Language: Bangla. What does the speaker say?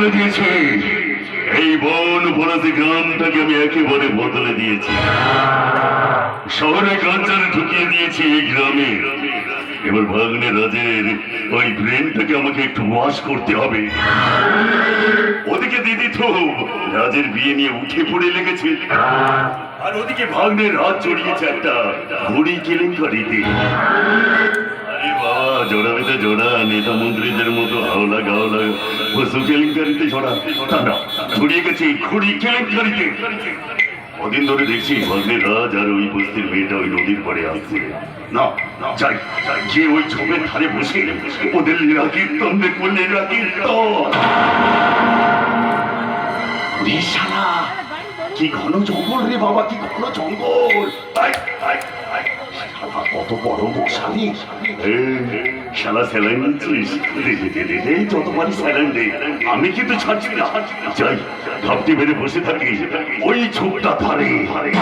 বদলে দিয়েছি। এই বন ভরাজি গ্রামটাকে আমি একেবারে বদলে দিয়েছি। শহরে কাঞ্চারে ঢুকিয়ে দিয়েছি এই গ্রামে। এবার ভাগ্নে রাজের ওই ব্রেনটাকে আমাকে একটু ওয়াশ করতে হবে। ওদিকে দিদি তো রাজের বিয়ে নিয়ে উঠে পড়ে লেগেছে। আর ওদিকে ভাগ্নে রাত চড়িয়েছে একটা ঘড়ি কেলেঙ্কারিতে। জোড়া নেতা মন্ত্রীদের মতো হাওলা গাওলা পশু কেলেঙ্কারিতে জোড়া তা না গেছে ঘড়ি কেলেঙ্কারিতে। কদিন ধরে দেখছি ভাগ্নের রাজ আর ওই বস্তির মেয়েটা ওই নদীর পাড়ে আসছে না যাই। গিয়ে ওই ঝোপের ধারে বসে ওদের কীর্তন দেখব লীলা কীর্তন। কি ঘন জঙ্গল রে বাবা কি ঘন জঙ্গল। শালা, কত বড় মশালি সারা স্যালাইন দিচ্ছিস? দে দে দে দে দে, যত পারি স্যালাইন দে। আমি কিন্তু ছাড়ছি না। যাই, ঘাপটি মেরে বসে থাকি। ওই ঝোপটা ধারে ধারে